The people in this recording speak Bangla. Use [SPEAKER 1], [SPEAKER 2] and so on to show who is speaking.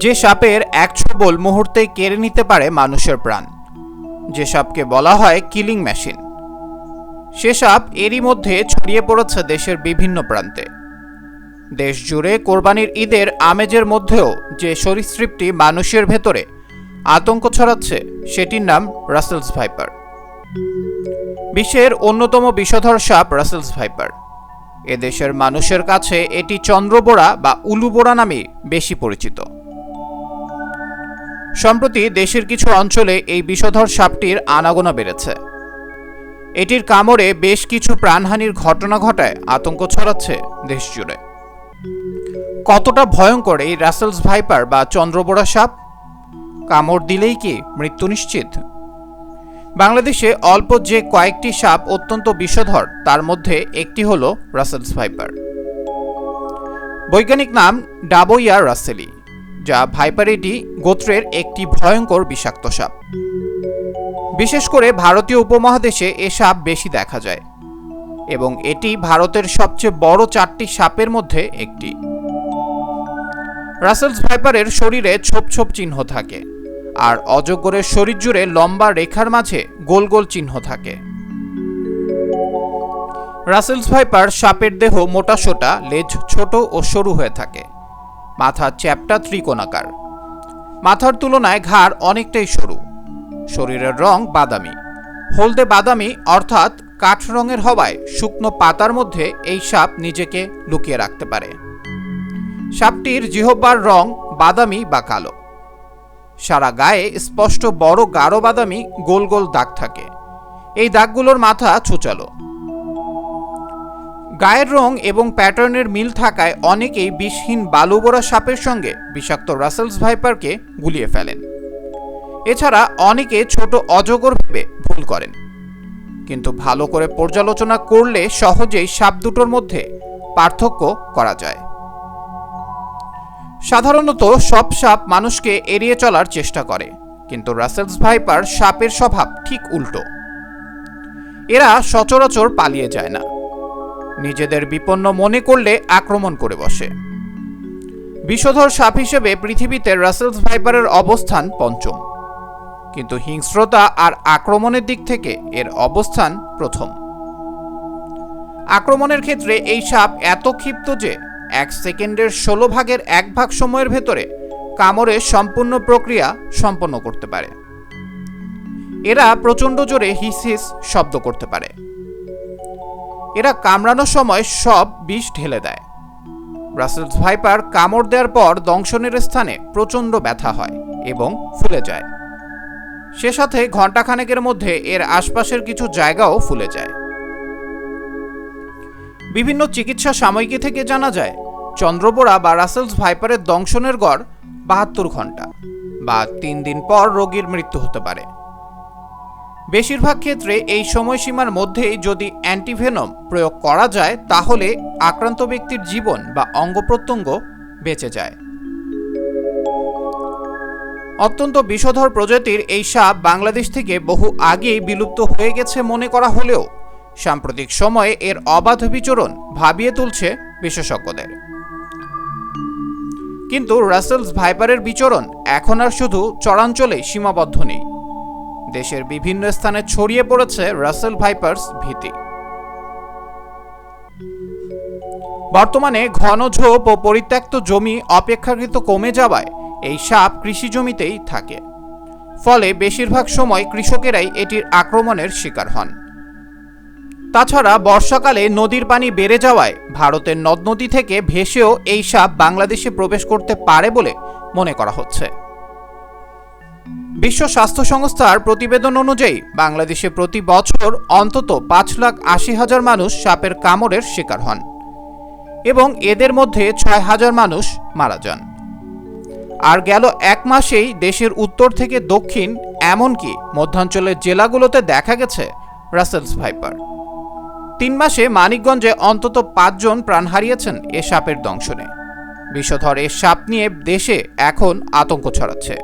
[SPEAKER 1] যে সাপের এক ছবল মুহূর্তেই কেড়ে নিতে পারে মানুষের প্রাণ। যে সাপকে বলা হয় কিলিং মেশিন। সে সাপ এরই মধ্যে ছড়িয়ে পড়েছে দেশের বিভিন্ন প্রান্তে। দেশ জুড়ে কোরবানির ঈদের আমেজের মধ্যেও যে সরীসৃপটি মানুষের ভেতরে আতঙ্ক ছড়াচ্ছে, সেটির নাম রাসেলস ভাইপার। বিশ্বের অন্যতম বিষধর সাপ রাসেলস ভাইপার। এদেশের মানুষের কাছে এটি চন্দ্রবোড়া বা উলুবোড়া নামে বেশি পরিচিত। সম্প্রতি দেশের কিছু অঞ্চলে এই বিষধর সাপটির আনাগোনা বেড়েছে। এটির কামড়ে বেশ কিছু প্রাণহানির ঘটনা ঘটায় আতঙ্ক ছড়াচ্ছে দেশ জুড়ে। কতটা ভয়ঙ্কর এই রাসেলস ভাইপার বা চন্দ্রবোড়া সাপ? কামড় দিলেই কি মৃত্যু নিশ্চিত? বাংলাদেশে অল্প যে কয়েকটি সাপ অত্যন্ত বিষধর, তার মধ্যে একটি হল রাসেলস ভাইপার। বৈজ্ঞানিক নাম ডাবোইয়া রাসেলি, যা ভাইপারেডি গোত্রের একটি ভয়ঙ্কর বিষাক্ত সাপ। বিশেষ করে ভারতীয় উপমহাদেশে এ সাপ বেশি দেখা যায়, এবং এটি ভারতের সবচেয়ে বড় চারটি সাপের মধ্যে একটি। রাসেলস ভাইপারের শরীরে ছোপ ছোপ চিহ্ন থাকে আর অজগরের শরীর জুড়ে লম্বা রেখার মাঝে গোল গোল চিহ্ন থাকে। রাসেলস ভাইপার সাপের দেহ মোটা সোটা, লেজ ছোট ও সরু হয়ে থাকে। মাথা চ্যাপটা ত্রিকোণাকার। মাথার তুলনায় ঘাড় অনেকটাই সরু। শরীরের রং বাদামি। হলদে বাদামি, অর্থাৎ কাঠ রঙের হওয়ায় শুকনো পাতার মধ্যে এই সাপ নিজেকে লুকিয়ে রাখতে পারে। সাপটির জিহ্বার রং বাদামি বা কালো। সারা গায়ে স্পষ্ট বড় গাঢ় বাদামি গোল গোল দাগ থাকে। এই দাগগুলোর মাথা ছুচালো। গায়ের রং এবং প্যাটার্নের মিল থাকায় অনেকেই বিষহীন বালুবোড়া সাপের সঙ্গে বিষাক্ত রাসেলস ভাইপারকে গুলিয়ে ফেলেন। এছাড়া অনেকে ছোট অজগর ভেবে ভুল করেন। কিন্তু ভালো করে পর্যালোচনা করলে সহজেই সাপ দুটোর মধ্যে পার্থক্য করা যায়। সাধারণত সব সাপ মানুষকে এড়িয়ে চলার চেষ্টা করে, কিন্তু রাসেলস ভাইপার সাপের স্বভাব ঠিক উল্টো। এরা সচরাচর পালিয়ে যায় না। নিজেদের বিপন্ন মনে করলে আক্রমণ করে বসে। বিষধর সাপ হিসেবে পৃথিবীতে রাসেলস ভাইপারের অবস্থান পঞ্চম। কিন্তু হিংস্রতা আর আক্রমণের দিক থেকে এর অবস্থান প্রথম। আক্রমণের ক্ষেত্রে এই সাপ এত ক্ষিপ্ত যে এক সেকেন্ডের ষোলো ভাগের এক ভাগ সময়ের ভেতরে কামড়ে সম্পূর্ণ প্রক্রিয়া সম্পন্ন করতে পারে। এরা প্রচণ্ড জোরে হিস হিস শব্দ করতে পারে। এরা কামড়ানোর সময় সব বিষ ঢেলে দেয়। ব্রাসেলস ভাইপার কামড় দেওয়ার পর দংশনের স্থানে প্রচণ্ড ব্যথা হয় এবং ফুলে যায়। সে সাথে ঘণ্টাখানেকের মধ্যে এর আশপাশের কিছু জায়গাও ফুলে যায়। বিভিন্ন চিকিৎসা সাময়িকী থেকে জানা যায় চন্দ্রবোড়া বা রাসেলস ভাইপারের দংশনের গড় বাহাত্তর ঘণ্টা বা তিন দিন পর রোগীর মৃত্যু হতে পারে। বেশিরভাগ ক্ষেত্রে এই সময়সীমার মধ্যেই যদি অ্যান্টিভেনম প্রয়োগ করা যায়, তাহলে আক্রান্ত ব্যক্তির জীবন বা অঙ্গ প্রত্যঙ্গ বেঁচে যায়। অত্যন্ত বিষধর প্রজাতির এই সাপ বাংলাদেশ থেকে বহু আগেই বিলুপ্ত হয়ে গেছে মনে করা হলেও সাম্প্রতিক সময়ে এর অবাধ বিচরণ ভাবিয়ে তুলছে বিশেষজ্ঞদের। কিন্তু রাসেলস ভাইপারের বিচরণ এখন আর শুধু চরাঞ্চলে সীমাবদ্ধ নেই। দেশের বিভিন্ন স্থানে ছড়িয়ে পড়েছে রাসেল ভাইপার্স ভীতি। বর্তমানে ঘন ঝোপ ও পরিত্যক্ত জমি অপেক্ষাকৃত কমে যাওয়ায় এই সাপ কৃষি জমিতেই থাকে। ফলে বেশিরভাগ সময় কৃষকেরাই এটির আক্রমণের শিকার হন। তাছাড়া বর্ষাকালে নদীর পানি বেড়ে যাওয়ায় ভারতের নদ নদী থেকে ভেসেও এই সাপ বাংলাদেশে প্রবেশ করতে পারে বলে মনে করা হচ্ছে। বিশ্ব স্বাস্থ্য সংস্থার প্রতিবেদন অনুযায়ী বাংলাদেশে প্রতি বছর অন্তত পাঁচ লাখ আশি হাজার মানুষ সাপের কামড়ের শিকার হন এবং এদের মধ্যে ছয় হাজার মানুষ মারা যান। আর গেল এক মাসেই দেশের উত্তর থেকে দক্ষিণ, এমনকি মধ্যাঞ্চলের জেলাগুলোতে দেখা গেছে রাসেলস ভাইপার। তিন মাসে মানিকগঞ্জে অন্তত পাঁচজন প্রাণ হারিয়েছেন এ সাপের দংশনে। বিষধর এ সাপ নিয়ে দেশে এখন আতঙ্ক ছড়াচ্ছে।